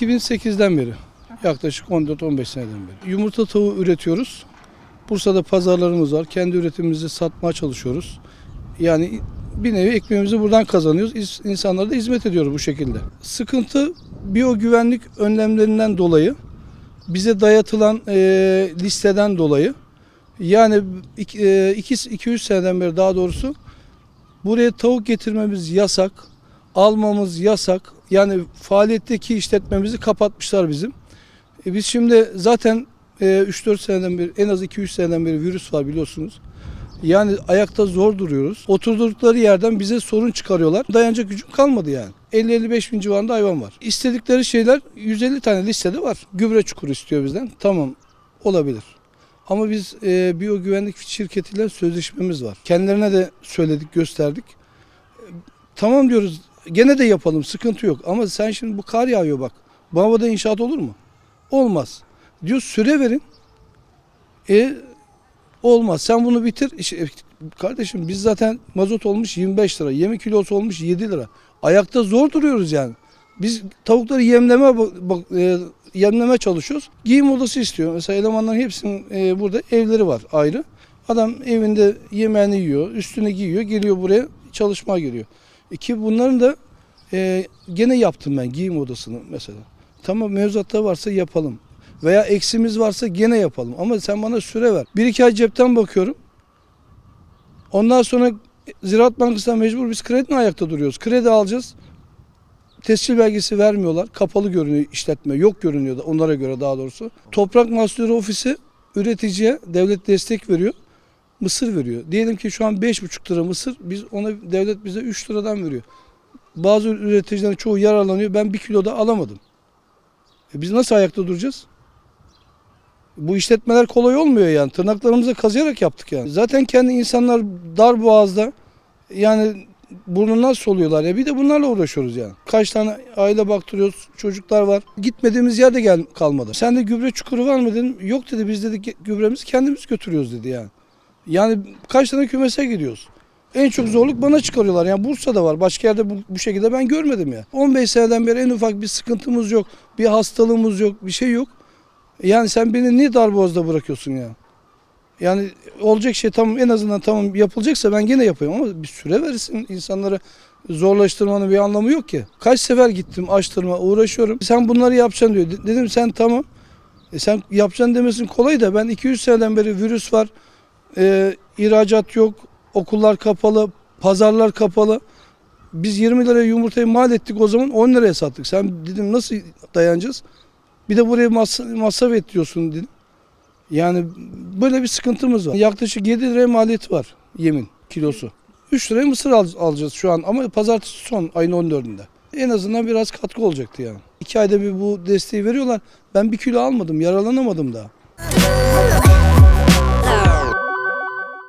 2008'den beri. Yaklaşık 14-15 seneden beri. Yumurta tavuğu üretiyoruz. Bursa'da pazarlarımız var. Kendi üretimimizi satmaya çalışıyoruz. Yani bir nevi ekmeğimizi buradan kazanıyoruz. İns- İnsanlara da hizmet ediyoruz bu şekilde. Sıkıntı biyogüvenlik önlemlerinden dolayı bize dayatılan e, listeden dolayı yani 2-3 seneden beri daha doğrusu buraya tavuk getirmemiz yasak, almamız yasak. Yani faaliyetteki işletmemizi kapatmışlar bizim. E, biz şimdi zaten e, 3-4 seneden beri en az 2-3 seneden beri virüs var biliyorsunuz. Yani ayakta zor duruyoruz. Oturdukları yerden bize sorun çıkarıyorlar. Dayanacak gücüm kalmadı yani. 50-55 bin civarında hayvan var. İstedikleri şeyler 150 tane listede var. Gübre çukuru istiyor bizden. Tamam olabilir. Ama biz e, biyogüvenlik şirketiyle sözleşmemiz var. Kendilerine de söyledik, gösterdik. E, tamam diyoruz. Gene de yapalım, sıkıntı yok. Ama sen şimdi bu kar yağıyor bak. Bu havada inşaat olur mu? Olmaz. Diyor süre verin. E olmaz. Sen bunu bitir. İşte, e, kardeşim biz zaten mazot olmuş 25 lira. Yemi kilosu olmuş 7 lira. Ayakta zor duruyoruz yani. Biz tavukları yemleme bak, e, yemleme çalışıyoruz. Giyim odası istiyor. Mesela elemanların hepsinin e, burada evleri var ayrı. Adam evinde yemeğini yiyor, üstüne giyiyor, geliyor buraya çalışmaya geliyor. Ki bunların da e, gene yaptım ben giyim odasını mesela. Tamam mevzuatta varsa yapalım. Veya eksimiz varsa gene yapalım. Ama sen bana süre ver. Bir iki ay cepten bakıyorum. Ondan sonra Ziraat Bankası'ndan mecbur biz kredi ayakta duruyoruz. Kredi alacağız. Tescil belgesi vermiyorlar. Kapalı görünüyor işletme. Yok görünüyor da onlara göre daha doğrusu. Toprak Mahsulleri Ofisi üreticiye devlet destek veriyor. Mısır veriyor. Diyelim ki şu an 5,5 lira mısır. Biz ona devlet bize 3 liradan veriyor. Bazı üreticilerin çoğu yararlanıyor. Ben bir kilo da alamadım. E biz nasıl ayakta duracağız? Bu işletmeler kolay olmuyor yani. Tırnaklarımıza kazıyarak yaptık yani. Zaten kendi insanlar dar boğazda yani burnundan soluyorlar ya. Bir de bunlarla uğraşıyoruz yani. Kaç tane aile baktırıyoruz, çocuklar var. Gitmediğimiz yerde gel kalmadı. Sen de gübre çukuru var mı dedim. Yok dedi biz dedi gübremizi kendimiz götürüyoruz dedi yani. Yani kaç tane kümese gidiyoruz. En çok zorluk bana çıkarıyorlar. Yani Bursa'da var. Başka yerde bu, bu şekilde ben görmedim ya. 15 seneden beri en ufak bir sıkıntımız yok. Bir hastalığımız yok. Bir şey yok. Yani sen beni niye darboğazda bırakıyorsun ya? Yani olacak şey tamam en azından tamam yapılacaksa ben gene yapayım ama bir süre verirsin insanları zorlaştırmanın bir anlamı yok ki. Kaç sefer gittim açtırma uğraşıyorum. Sen bunları yapacaksın diyor. De- Dedim sen tamam. E sen yapacaksın demesin kolay da ben 200 seneden beri virüs var. E, ihracat yok. Okullar kapalı. Pazarlar kapalı. Biz 20 liraya yumurtayı mal ettik o zaman 10 liraya sattık. Sen dedim nasıl dayanacağız? Bir de buraya masraf, masraf et diyorsun dedim. Yani böyle bir sıkıntımız var. Yaklaşık 7 liraya maliyeti var yemin kilosu. 3 liraya mısır al- alacağız şu an ama pazartesi son ayın 14'ünde. En azından biraz katkı olacaktı yani. 2 ayda bir bu desteği veriyorlar. Ben bir kilo almadım, yaralanamadım daha.